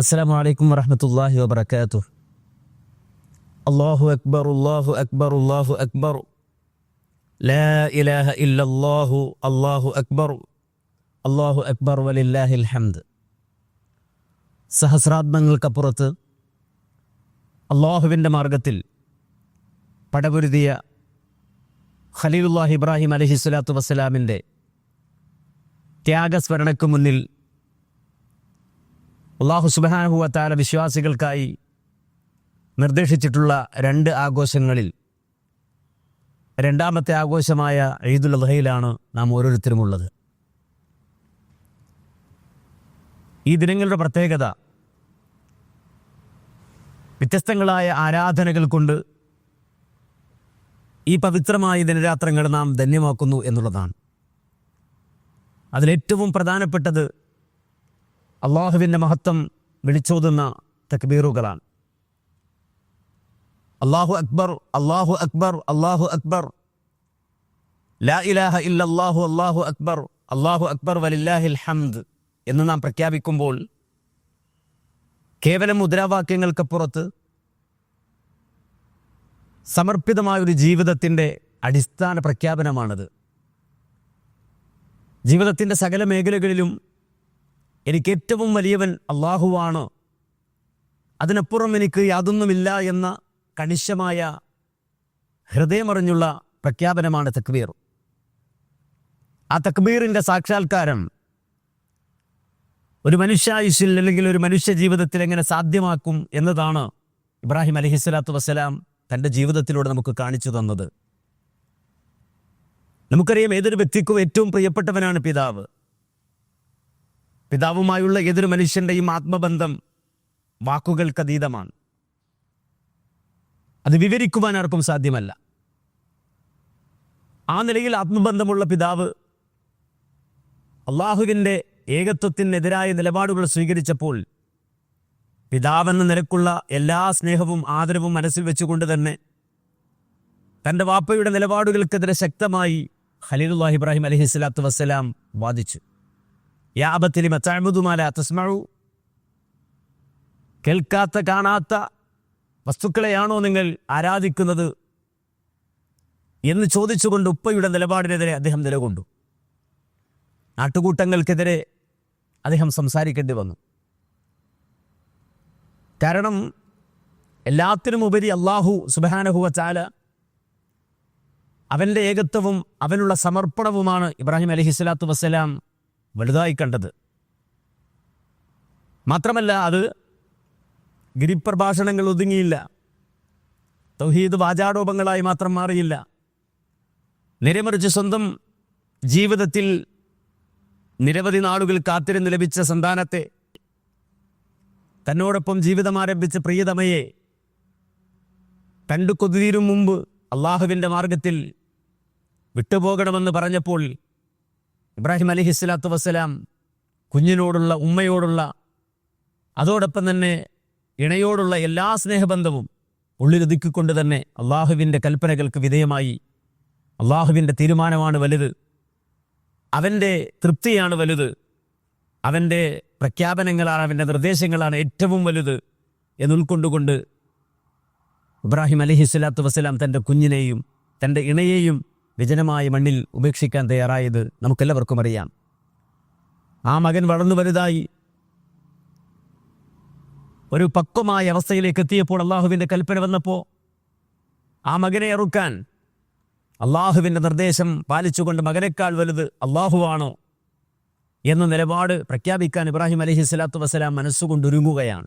അസ്സാം വലൈക്കും വറഹമത്തല്ലാഹി വബർക്കാത്തു അള്ളാഹു അക്ബർ അള്ളാഹു അക്ബർ അള്ളാഹു അക്ബർ. ലാ ഇലാഹ ഇല്ലല്ലാഹു അള്ളാഹു അക്ബർ. അള്ളാഹു അക്ബർ വലില്ലാഹിൽ ഹംദ്. സഹസ്രാത്മങ്ങൾക്കപ്പുറത്ത് അള്ളാഹുവിന്റെ മാർഗത്തിൽ പടപൊരുതിയ ഖലീലുല്ലാഹ് ഇബ്രാഹിം അലഹി സ്വലാത്തു വസ്സലാമിന്റെ ത്യാഗസ്മരണയ്ക്ക് മുന്നിൽ അള്ളാഹു സുബാനുഭവത്താല വിശ്വാസികൾക്കായി നിർദ്ദേശിച്ചിട്ടുള്ള രണ്ട് ആഘോഷങ്ങളിൽ രണ്ടാമത്തെ ആഘോഷമായ ഈദുൽ അദ്ഹയിലാണ് നാം ഓരോരുത്തരും ഉള്ളത് ഈ ദിനങ്ങളുടെ പ്രത്യേകത വ്യത്യസ്തങ്ങളായ ആരാധനകൾ കൊണ്ട് ഈ പവിത്രമായ ദിനരാത്രങ്ങൾ നാം ധന്യമാക്കുന്നു എന്നുള്ളതാണ്. അതിലേറ്റവും പ്രധാനപ്പെട്ടത് അള്ളാഹുവിന്റെ മഹത്വം വിളിച്ചോതുന്ന തക്ബീറുകളാണ്. അള്ളാഹു അക്ബർ അള്ളാഹു അക്ബർ അള്ളാഹു അക്ബർ. ലാ ഇലാഹ ഇല്ലല്ലാഹു അള്ളാഹു അക്ബർ. അള്ളാഹു അക്ബർ വലില്ലാഹിൽ ഹംദ് എന്ന് നാം പ്രഖ്യാപിക്കുമ്പോൾ കേവലം മുദ്രാവാക്യങ്ങൾക്കപ്പുറത്ത് സമർപ്പിതമായ ഒരു ജീവിതത്തിന്റെ അടിസ്ഥാന പ്രഖ്യാപനമാണത്. ജീവിതത്തിന്റെ സകല മേഖലകളിലും എനിക്ക് ഏറ്റവും വലിയവൻ അള്ളാഹുവാണ് അതിനപ്പുറം എനിക്ക് യാതൊന്നുമില്ല എന്ന കണിശമായ ഹൃദയമറിഞ്ഞുള്ള പ്രഖ്യാപനമാണ് തക്ബീർ. ആ തക്ബീറിന്റെ സാക്ഷാത്കാരം ഒരു മനുഷ്യായുഷിൽ അല്ലെങ്കിൽ ഒരു മനുഷ്യ ജീവിതത്തിൽ എങ്ങനെ സാധ്യമാക്കും എന്നതാണ് ഇബ്രാഹിം അലഹിസ്വലാത്തു വസ്സലാം തന്റെ ജീവിതത്തിലൂടെ നമുക്ക് കാണിച്ചു തന്നത്. നമുക്കറിയാം ഏതൊരു വ്യക്തിക്കും ഏറ്റവും പ്രിയപ്പെട്ടവനാണ് പിതാവ്. പിതാവുമായുള്ള ഏതൊരു മനുഷ്യന്റെയും ആത്മബന്ധം വാക്കുകൾക്കതീതമാണ് അത് വിവരിക്കുവാൻ ആർക്കും സാധ്യമല്ല. ആ നിലയിൽ ആത്മബന്ധമുള്ള പിതാവ് അള്ളാഹുവിന്റെ ഏകത്വത്തിനെതിരായ നിലപാടുകൾ സ്വീകരിച്ചപ്പോൾ പിതാവെന്ന നിലക്കുള്ള എല്ലാ സ്നേഹവും ആദരവും മനസ്സിൽ വെച്ചുകൊണ്ട് തന്നെ തന്റെ വാപ്പയുടെ നിലപാടുകൾക്കെതിരെ ശക്തമായി ഖലീലുല്ലാഹി ഇബ്രാഹിം അലഹി സ്വലാത്തു വസ്സലാം വാദിച്ചു. തസ്മഴു കേൾക്കാത്ത കാണാത്ത വസ്തുക്കളെയാണോ നിങ്ങൾ ആരാധിക്കുന്നത് എന്ന് ചോദിച്ചുകൊണ്ട് ഉപ്പയുടെ നിലപാടിനെതിരെ അദ്ദേഹം നിലകൊണ്ടു. നാട്ടുകൂട്ടങ്ങൾക്കെതിരെ അദ്ദേഹം സംസാരിക്കേണ്ടി വന്നു. കാരണം എല്ലാത്തിനുമുപരി അള്ളാഹു സുബാനഹുവ ചാല അവന്റെ ഏകത്വവും അവനുള്ള സമർപ്പണവുമാണ് ഇബ്രാഹിം അലഹി സ്വലാത്തു വസ്സലാം വലുതായി കണ്ടത്. മാത്രമല്ല അത് ഗിരിപ്രഭാഷണങ്ങൾ ഒതുങ്ങിയില്ല. തൗഹീദ് വാചാടോപങ്ങളായി മാത്രം മാറിയില്ല. നിരമറിച്ച് സ്വന്തം ജീവിതത്തിൽ നിരവധി നാളുകൾ കാത്തിരുന്ന് ലഭിച്ച സന്താനത്തെ തന്നോടൊപ്പം ജീവിതം ആരംഭിച്ച പ്രിയതമയെ കണ്ടു കൊതിരും മുമ്പ് അള്ളാഹുവിന്റെ മാർഗത്തിൽ വിട്ടുപോകണമെന്ന് പറഞ്ഞപ്പോൾ ഇബ്രാഹിം അലഹി സ്വലാത്തു വസ്സലാം കുഞ്ഞിനോടുള്ള ഉമ്മയോടുള്ള അതോടൊപ്പം തന്നെ ഇണയോടുള്ള എല്ലാ സ്നേഹബന്ധവും ഉള്ളിലൊതുക്കിക്കൊണ്ട് തന്നെ അള്ളാഹുവിന്റെ കൽപ്പനകൾക്ക് വിധേയമായി. അള്ളാഹുവിന്റെ തീരുമാനമാണ് വലുത്. അവന്റെ തൃപ്തിയാണ് വലുത്. അവന്റെ പ്രഖ്യാപനങ്ങളാണ് അവന്റെ നിർദ്ദേശങ്ങളാണ് ഏറ്റവും വലുത് എന്നുൾക്കൊണ്ടുകൊണ്ട് ഇബ്രാഹിം അലഹി സ്വലാത്തു വസ്സലാം തന്റെ കുഞ്ഞിനെയും തന്റെ ഇണയെയും വിജനമായ മണ്ണിൽ ഉപേക്ഷിക്കാൻ തയ്യാറായത് നമുക്കെല്ലാവർക്കും അറിയാം. ആ മകൻ വളർന്നു വലുതായി. ഒരു പക്വമായ അവസ്ഥയിലേക്ക് എത്തിയപ്പോൾ അള്ളാഹുവിന്റെ കൽപ്പന വന്നപ്പോൾ ആ മകനെ അറുക്കാൻ അള്ളാഹുവിന്റെ നിർദ്ദേശം പാലിച്ചുകൊണ്ട് മകനേക്കാൾ വലുത് അള്ളാഹുവാണോ എന്ന നിലപാട് പ്രഖ്യാപിക്കാൻ ഇബ്രാഹിം അലഹി സ്വലാത്തു വസ്സലാം മനസ്സുകൊണ്ടൊരുങ്ങുകയാണ്.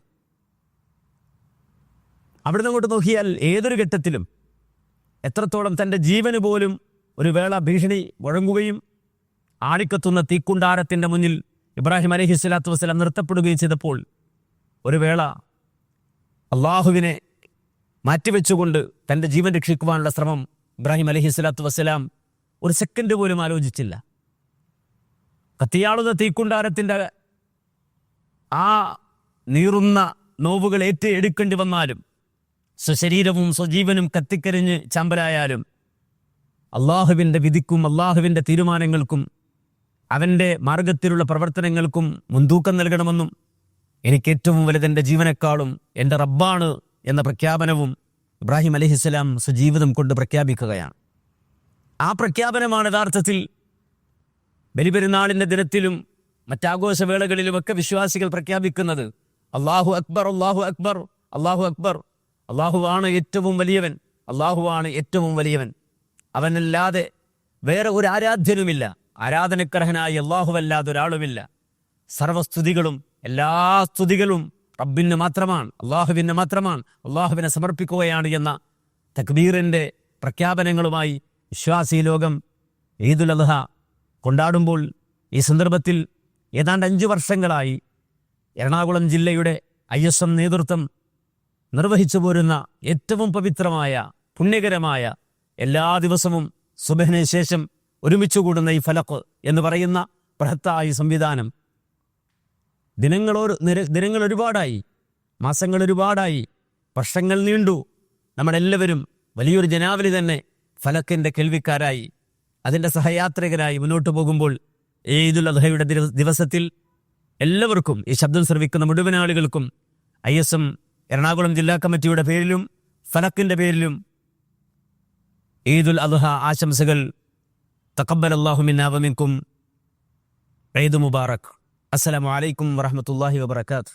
അവിടുന്ന് അങ്ങോട്ട് നോക്കിയാൽ ഏതൊരു ഘട്ടത്തിലും എത്രത്തോളം തന്റെ ജീവന് പോലും ഒരു വേള ഭീഷണി മുഴങ്ങുകയും ആളിക്കത്തുന്ന തീക്കുണ്ടാരത്തിന്റെ മുന്നിൽ ഇബ്രാഹിം അലഹി സ്വലാത്തു വസ്സലാം നിർത്തപ്പെടുകയും ചെയ്തപ്പോൾ ഒരു വേള അള്ളാഹുവിനെ മാറ്റിവെച്ചുകൊണ്ട് തന്റെ ജീവൻ രക്ഷിക്കുവാനുള്ള ശ്രമം ഇബ്രാഹിം അലഹി സ്വലാത്തു വസ്സലാം ഒരു സെക്കൻഡ് പോലും ആലോചിച്ചില്ല. കത്തിയാളുന്ന തീക്കുണ്ടാരത്തിന്റെ ആ നീറുന്ന നോവുകൾ ഏറ്റെടുക്കേണ്ടി വന്നാലും സ്വശരീരവും സ്വജീവനും കത്തിക്കരിഞ്ഞ് ചമ്പലായാലും അള്ളാഹുവിന്റെ വിധിക്കും അള്ളാഹുവിന്റെ തീരുമാനങ്ങൾക്കും അവന്റെ മാർഗത്തിലുള്ള പ്രവർത്തനങ്ങൾക്കും മുൻതൂക്കം നൽകണമെന്നും എനിക്ക് ഏറ്റവും വലുത് എന്റെ ജീവനേക്കാളും എന്റെ റബ്ബാണ് എന്ന പ്രഖ്യാപനവും ഇബ്രാഹിം അലഹിസ്സലാം സ്വജീവിതം കൊണ്ട് പ്രഖ്യാപിക്കുകയാണ്. ആ പ്രഖ്യാപനമാണ് യഥാർത്ഥത്തിൽ ബലിപെരുന്നാളിന്റെ ദിനത്തിലും മറ്റാഘോഷവേളകളിലുമൊക്കെ വിശ്വാസികൾ പ്രഖ്യാപിക്കുന്നത്. അള്ളാഹു അക്ബർ അള്ളാഹു അക്ബർ അള്ളാഹു അക്ബർ. അള്ളാഹുവാണ് ഏറ്റവും വലിയവൻ അള്ളാഹുവാണ് ഏറ്റവും വലിയവൻ. അവനല്ലാതെ വേറെ ഒരു ആരാധ്യനുമില്ല. ആരാധനക്കർഹനായി അള്ളാഹുവല്ലാതെ ഒരാളുമില്ല. സർവസ്തുതികളും എല്ലാ സ്തുതികളും റബ്ബിന് മാത്രമാണ് അള്ളാഹുവിന് മാത്രമാണ്. അള്ളാഹുവിനെ സമർപ്പിക്കുകയാണ് എന്ന തക്ബീറിന്റെ പ്രഖ്യാപനങ്ങളുമായി വിശ്വാസി ലോകം ഈദുൽ അദ്ഹ കൊണ്ടാടുമ്പോൾ ഈ സന്ദർഭത്തിൽ ഏതാണ്ട് അഞ്ച് വർഷങ്ങളായി എറണാകുളം ജില്ലയുടെ ഐ എസ് എം നേതൃത്വം നിർവഹിച്ചു പോരുന്ന ഏറ്റവും പവിത്രമായ പുണ്യകരമായ എല്ലാ ദിവസവും സുബഹിന് ശേഷം ഒരുമിച്ച് കൂടുന്ന ഈ ഫലക്ക് എന്ന് പറയുന്ന ബൃഹത്തായ സംവിധാനം. ദിനങ്ങളോ ദിനങ്ങൾ ഒരുപാടായി. മാസങ്ങൾ ഒരുപാടായി. വർഷങ്ങൾ നീണ്ടു. നമ്മളെല്ലാവരും വലിയൊരു ജനാവലി തന്നെ ഫലക്കിന്റെ കേൾവിക്കാരായി. അതിന്റെ സഹയാത്രികരായി മുന്നോട്ട് പോകുമ്പോൾ ഈദുൽ അദ്ഹയുടെ ദിവസത്തിൽ എല്ലാവർക്കും ഈ ശബ്ദം ശ്രവിക്കുന്ന മുഴുവൻ ആളുകൾക്കും ഐ എസ് എം എറണാകുളം ജില്ലാ കമ്മിറ്റിയുടെ പേരിലും ഫലക്കിന്റെ പേരിലും ഈദുൽ അദ്ഹ ആശംസകൾ തക്കബൽ അള്ളാഹുമിന്നാവമിക്കും ഈദ് മുബാറക് അസ്സലാമു അലൈക്കും വറഹമത്തല്ലാഹി വബർക്കാത്തു